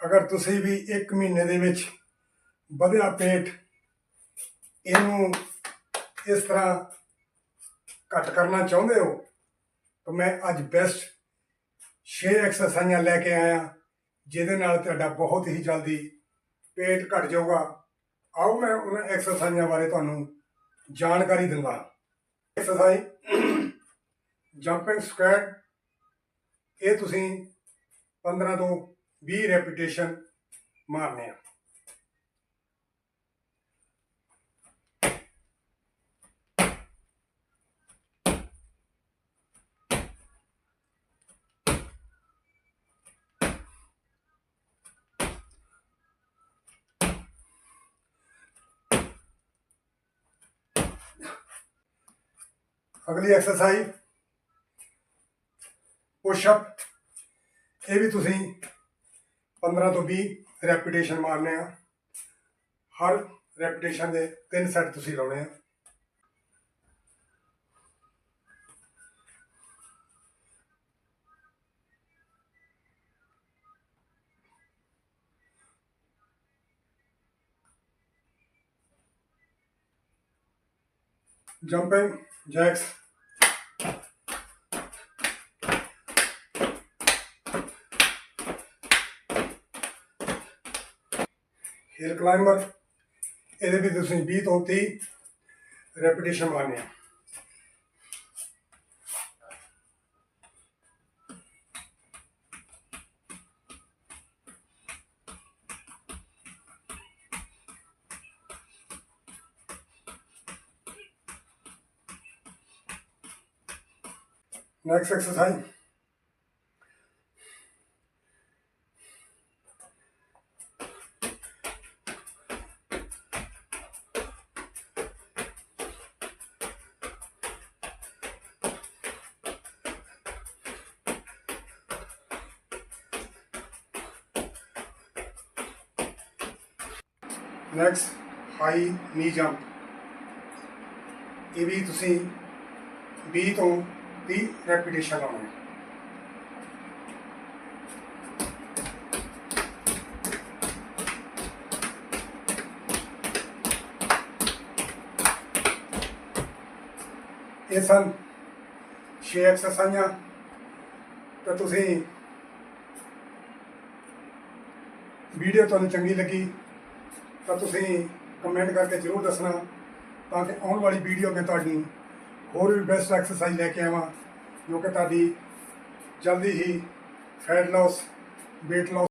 ਅਗਰ ਤੁਸੀਂ ਵੀ 1 ਮਹੀਨੇ ਦੇ ਵਿੱਚ ਵਧਿਆ ਪੇਟ ਇਹਨੂੰ ਇਸ ਤਰ੍ਹਾਂ ਘੱਟ ਕਰਨਾ ਚਾਹੁੰਦੇ ਹੋ, ਤਾਂ ਮੈਂ ਅੱਜ ਬੈਸਟ 6 ਐਕਸਰਸਾਈਜ਼ਾਂ ਲੈ ਕੇ ਆਇਆ, ਜਿਹਦੇ ਨਾਲ ਤੁਹਾਡਾ ਬਹੁਤ ਹੀ ਜਲਦੀ ਪੇਟ ਘਟ ਜਾਊਗਾ। ਆਓ ਮੈਂ ਉਹਨਾਂ ਐਕਸਰਸਾਈਜ਼ਾਂ ਬਾਰੇ ਤੁਹਾਨੂੰ ਜਾਣਕਾਰੀ ਦਿੰਦਾ। ਐਕਸਰਸਾਈਜ਼ ਜੰਪਿੰਗ ਸਕੁਐਟ ਇਹ ਤੁਸੀਂ 15 ਤੋਂ ਵੀ ਰੈਪੀਟੇਸ਼ਨ ਮਾਰਨੇ ਆ। ਅਗਲੀ ਐਕਸਰਸਾਈਜ਼ ਪੁਸ਼ ਇਹ ਵੀ ਤੁਸੀਂ 15 ਤੋਂ 20 ਰੈਪੀਟੇਸ਼ਨ ਮਾਰਨੇ ਆ। ਹਰ ਰੈਪੀਟੇਸ਼ਨ ਦੇ ਤਿੰਨ ਸੈੱਟ ਤੁਸੀਂ ਲਾਉਣੇ ਆ। ਜੰਪਿੰਗ ਜੈਕਸ ਹਿਲ ਕਲਾਈਮਰ ਇਹਦੇ ਵੀ ਤੁਸੀਂ 20 ਤੋਂ 30 ਰੈਪੀਟੇਸ਼ਨ ਮਾਰਨੇ ਆ। Next exercise next high knee jump ਇਹ ਵੀ ਤੁਸੀਂ 20 ਤੋਂ 30 ਰੈਪੀਟੇਸ਼ਨ ਲਾਉਣੇ ਇਹ ਸਨ ਛੇ ਐਕਸਰਸਾਈਜ਼ਾਂ ਤਾਂ ਤੁਸੀਂ ਵੀਡੀਓ ਤੁਹਾਨੂੰ ਚੰਗੀ ਲੱਗੀ ਤਾਂ ਤੁਸੀਂ ਕਮੈਂਟ ਕਰਕੇ ਜ਼ਰੂਰ ਦੱਸਣਾ ਤਾਂ ਕਿ ਆਉਣ ਵਾਲੀ ਵੀਡੀਓ ਮੈਂ ਤੁਹਾਡੀ ਹੋਰ ਵੀ ਬੈਸਟ ਐਕਸਰਸਾਈਜ਼ ਲੈ ਕੇ ਆਵਾਂ, ਜੋ ਕਿ ਤੁਹਾਡੀ ਜਲਦੀ ਹੀ ਫੈਟ ਲਾਸ weight loss